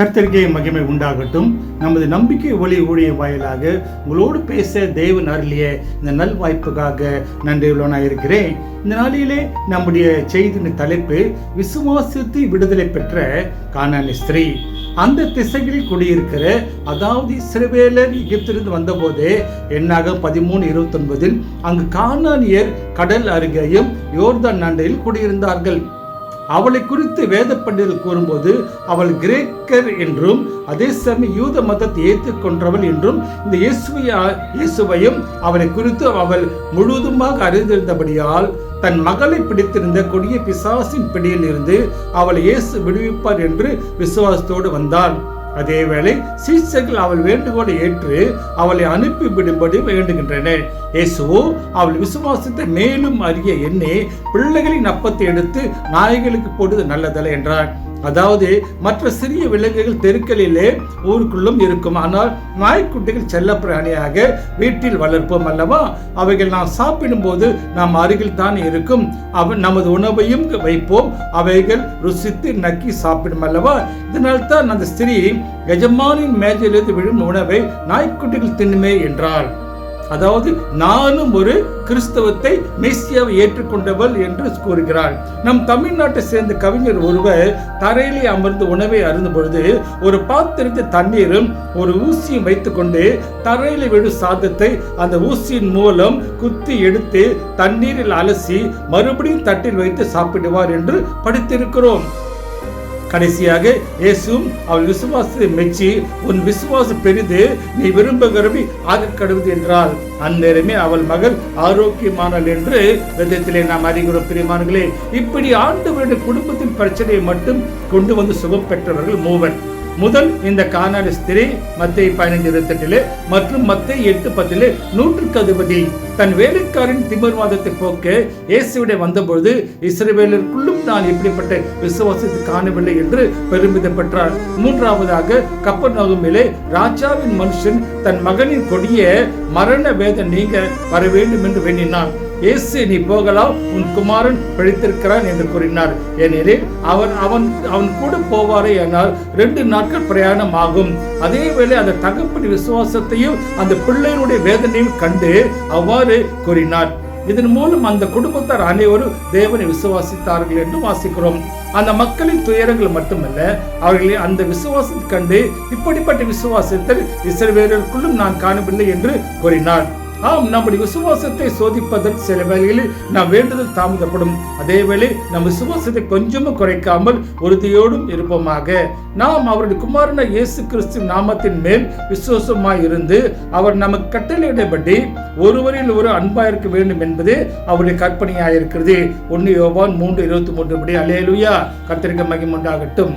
கர்த்தருக்கே மகிமை உண்டாகட்டும். நமது நம்பிக்கை ஒளி ஊழிய வாயிலாக உங்களோடு பேச தேவன் அருளிய இந்த நல் வாய்ப்புக்காக நன்றியுள்ளவனாக இருக்கிறேன். இந்த நாளிலே நம்முடைய செய்தியின் தலைப்பு விசுவாசத்தை விடுதலை பெற்ற கானானி ஸ்திரீ. அந்த திசைகளில் குடியிருக்கிற அதாவது சிறுவேலர் எகிப்திலிருந்து வந்தபோதே எண்ணாக பதிமூணு இருபத்தொன்பதில் அங்கு காணானியர் கடல் அருகேயும் யோர்தான் நண்டையில் குடியிருந்தார்கள். அவளை குறித்து வேத பண்டிதர் கூறும்போது அவள் கிரேக்கர் என்றும் அதே சமயம் யூத மதத்தை ஏற்றுக்கொண்டவள் என்றும் இந்த இயேசுவை இயேசுவையும் அவளை குறித்து அவள் முழுவதுமாக அறிந்திருந்தபடியால் தன் மகளை பிடித்திருந்த கொடிய பிசாசின் பிடியில் இருந்து அவளை இயேசு விடுவிப்பார் என்று விசுவாசத்தோடு வந்தாள் அதேவேளை சீசர்கள் அவள் வேண்டுகோளை ஏற்று அவளை அனுப்பிவிடும்படி வேண்டுகின்றனர் இயேசுவோ அவள் விசுவாசத்தை மேலும் அறிய எண்ணி பிள்ளைகளின் அப்பத்தை எடுத்து நாய்களுக்கு போடுவது நல்லதல்ல என்றார் அதாவது மற்ற சிறிய விலங்குகள் தெருக்களிலே ஊருக்குள்ளும் இருக்கும். ஆனால் நாய்க்குட்டிகள் செல்ல பிராணியாக வீட்டில் வளர்ப்போம் அல்லவா? அவைகள் நாம் சாப்பிடும் போது நாம் அருகில் தான் இருக்கும். அவ நமது உணவையும் வைப்போம். அவைகள் ருசித்து நக்கி சாப்பிடும் அல்லவா? இதனால் தான் அந்த ஸ்திரீ எஜமானின் மேஜையிலிருந்து விழும் உணவை நாய்க்குட்டிகள் தின்னுமே என்றாள். அதாவது நானும் ஒரு கிறிஸ்தவத்தை மெஸ்ஸியாவை ஏற்றுக்கொண்டவள் என்று கூறுகிறாள். நம் தமிழ்நாட்டை சேர்ந்த கவிஞர் ஒருவர் தரையிலே அமர்ந்து உணவை அருந்தும் பொழுது ஒரு பாத்திரத்தில் தண்ணீரும் ஒரு ஊசியும் வைத்துக்கொண்டு தரையில் விடும் சாதத்தை அந்த ஊசியின் மூலம் குத்தி எடுத்து தண்ணீரில் அலசி மறுபடியும் தட்டில் வைத்து சாப்பிடுவார் என்று படித்திருக்கிறோம். கடைசியாக இயேசும் அவள் விசுவாசத்தை மெச்சி உன் விசுவாசம் பெரிது நீ விரும்புகிறவி ஆக கடவுது என்றால் அந்நேரமே அவள் மகள் ஆரோக்கியமானல் என்று விதத்திலே நாம் அறிகிறோம் பிரியமானங்களே இப்படி ஆண்டவருடைய குடும்பத்தின் பிரச்சனையை மட்டும் கொண்டு வந்து சுகம் பெற்றவர்கள் மூவர் முதல் இந்த காணாடு ஸ்திரீ மத்திய பதினைஞ்சு இருபத்தெட்டிலே மற்றும் மத்திய எட்டு பத்திலே நூற்றுக்கு அதிபதி. தன் வேலைக்காரின் திமிர்வாதத்தை போக்க இயேசுவிட வந்தபொழுது இஸ்ரவேலருக்குள்ளும் நான் இப்படிப்பட்ட விசுவாசத்தை காணவில்லை என்று பெருமிதம் பெற்றார். மூன்றாவதாக கப்பர் நகுமிலே ராஜாவின் மனுஷன் தன் மகனின் கொடிய மரண வேதம் நீங்க வர வேண்டும் என்று வேண்டினான். இயேசு நீ போகலாம் உன் குமாரன் பிழைத்திருக்கிறான் என்று கூறினார். ஏனெனில் அவன் அவன் அவன் கூட போவாரே ஆனால் ரெண்டு நாட்கள் பிரயாணம் ஆகும். அதே வேளை அந்த தகப்பன் விசுவாசத்தையும் அந்த பிள்ளையினுடைய வேதனையும் கண்டு அவ்வாறு கூறினார். இதன் மூலம் அந்த குடும்பத்தார் அனைவரும் தேவனை விசுவாசித்தார்கள் என்று வாசிக்கிறோம். அந்த மக்களின் துயரங்கள் மட்டுமல்ல அவர்களை அந்த விசுவாசத்தை கண்டு இப்படிப்பட்ட விசுவாசத்தில் இஸ்ரவேலருக்குள்ளும் நான் காணவில்லை என்று கூறினார். ஆம் நம்முடைய விசுவாசத்தை சோதிப்பதற்கு சில வேளைகளில் நாம் வேண்டுதல் தாமதப்படும். அதேவேளை நம் விசுவாசத்தை கொஞ்சமும் குறைக்காமல் உறுதியோடும் இருப்போமாக. நாம் அவருடைய குமாரன இயேசு கிறிஸ்து நாமத்தின் மேல் விசுவாசமாய் இருந்து அவர் நமக்கு கட்டளையிடப்படி ஒருவரில் ஒரு அன்பாயிருக்க வேண்டும் என்பது அவருடைய கற்பனையாக இருக்கிறது ஒன்னு யோவான் மூன்று இருபத்தி மூன்று படி. அலேலுயா கத்திரிக்க மகிமுண்டாகட்டும்